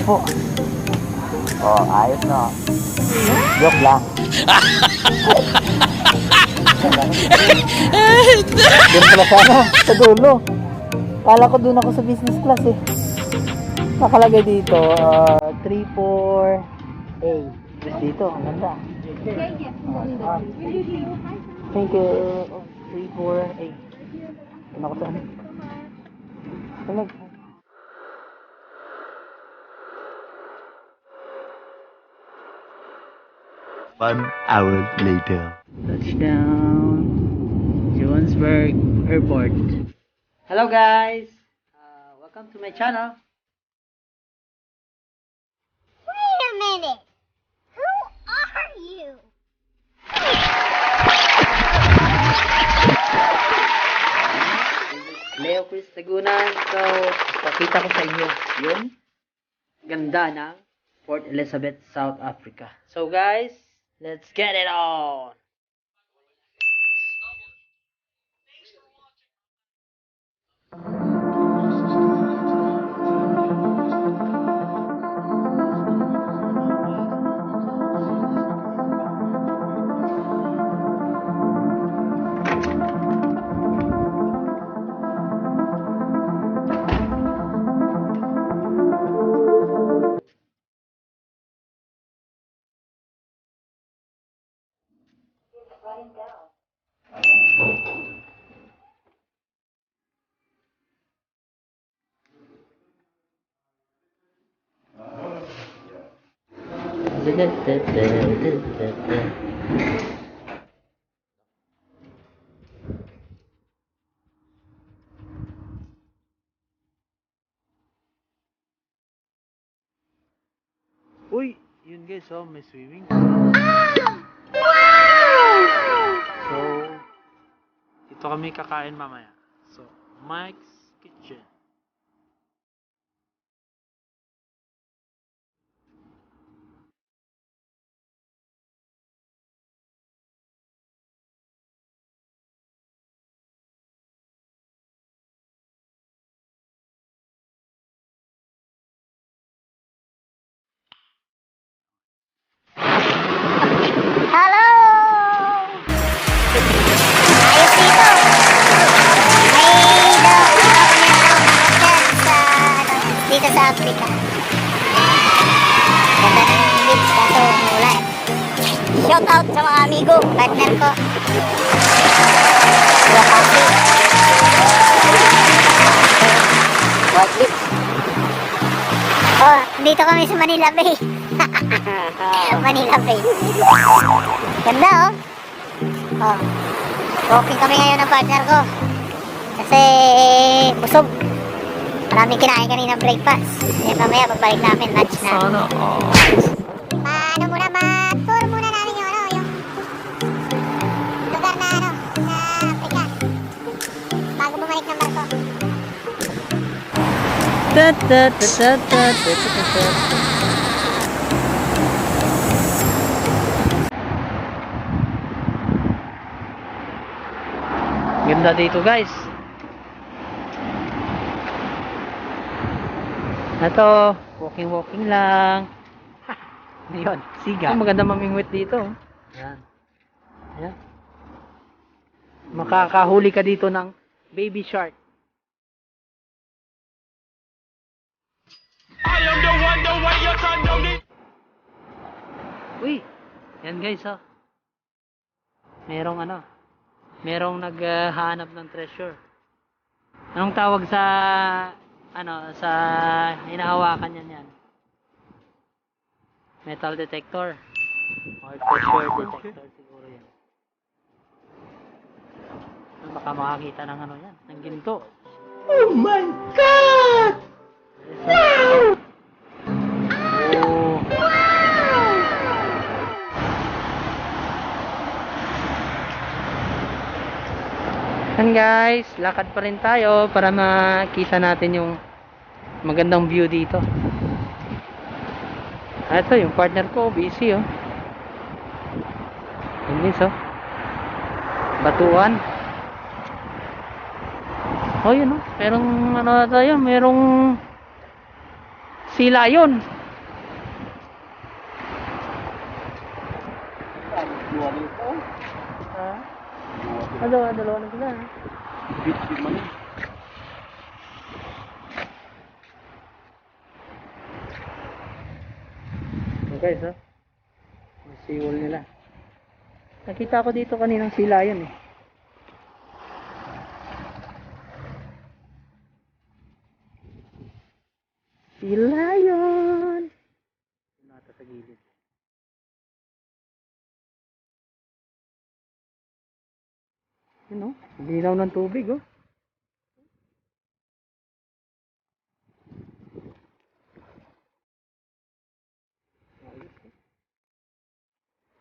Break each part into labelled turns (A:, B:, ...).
A: nakaupo. Oh, ayos na. Joke lang. Doon pala sa ano, sa dulo. Kala ko doon ako sa business class eh. Nakalagay dito, uh, 3-4-A. Tapos dito, ang ganda. Thank you. Oh, 3-4-A. Ano ko saan? Talag.
B: One hour later.
A: Touchdown. Johannesburg Airport. Hello guys. Uh, welcome to my channel.
C: Wait a minute. Who are you?
A: Leo Chris Tagunan. So, pakita ko sa inyo yung ganda ng Port Elizabeth, South Africa. So guys, let's get it on! Uy, yun guys, oh, may swimming. So, dito kami kakain mamaya. So, Mike's
C: Ayos dito. May daw dito sa Africa. Ganda ng beach kaso umulan. Shout out sa mga amigo, partner ko. Beach. Oh, dito kami sa Manila Bay. Manila Bay. Ganda oh. Oh. Walking kami ngayon ng partner ko. Kasi busog. Maraming kinain kanina breakfast. Yan mamaya pagbalik namin lunch na.
A: Sana all.
C: Paano muna ba? Tour muna namin yung ano, yung lugar na ano, sa Africa. Bago bumalik ng barko.
A: Ta ta ta ta ta ta ta ta. Ganda dito guys. Ito, walking-walking lang. Ayun, siga. Ito maganda mamingwit dito. Ayan. Ayan. Makakahuli ka dito ng baby shark. Uy, yan guys oh. Merong ano, merong naghahanap ng treasure. Anong tawag sa ano sa hinahawakan yan yan? Metal detector or treasure detector siguro yan. Baka makakita ng ano yan, ng ginto. Oh my god! Oh. Yan guys, lakad pa rin tayo para makita natin yung magandang view dito. Ah, Ito, yung partner ko, busy oh. Yun guys oh. Batuan. Oh yun oh, merong ano tayo, merong sila yun. Ano, dalawa na sila. So guys, oh. Ang seawall nila. Nakita ko dito kaninang sila yun eh. Sila Yun oh. Linaw ng tubig oh.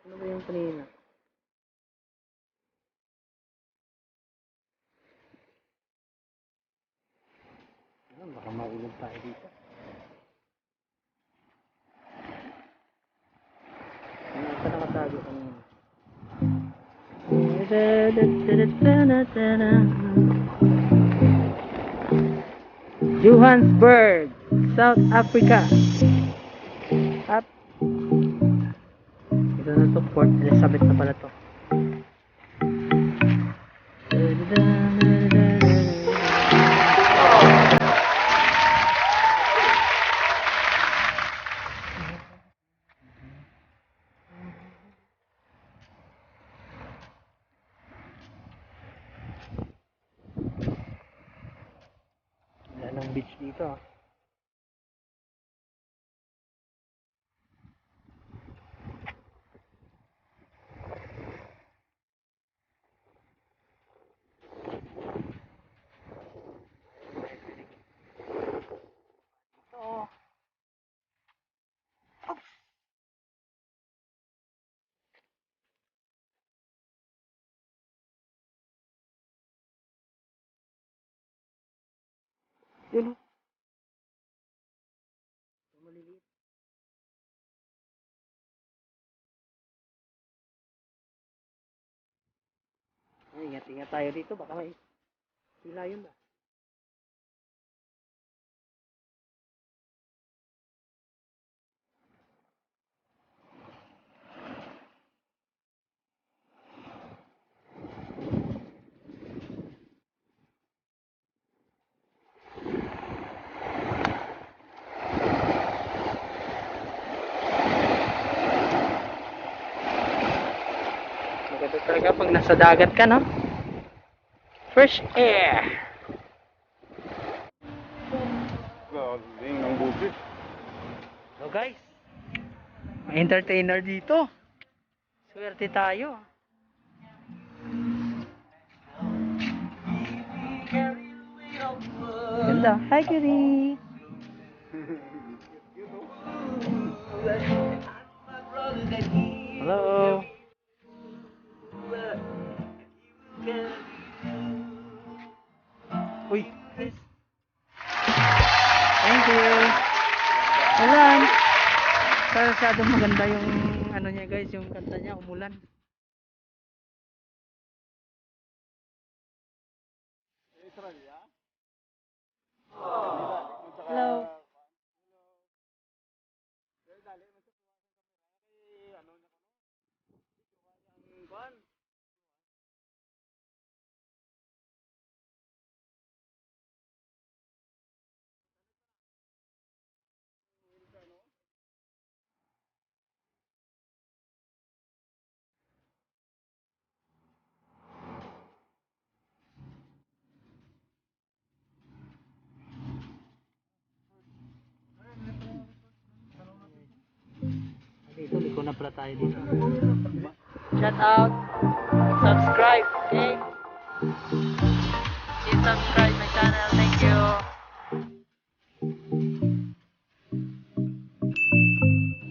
A: Ano ba yung kanina? Ah, baka maulog tayo dito. Johannesburg, South Africa. Up. Ito na to, Port Elizabeth na pala to. Dito ah. Ito. Ingat-ingat tayo dito. Baka may sila yun ba? Maganda talaga pag nasa dagat ka, no? Fresh air.
D: Galing ng buti.
A: So guys, entertainer dito. Swerte tayo. Ganda. Hi, Curie. Hello. Pero masyadong maganda yung ano niya guys, yung kanta niya, umulan. Hello. Dito, liko na pala tayo dito. Shout out. Subscribe. Okay? Please subscribe my channel. Thank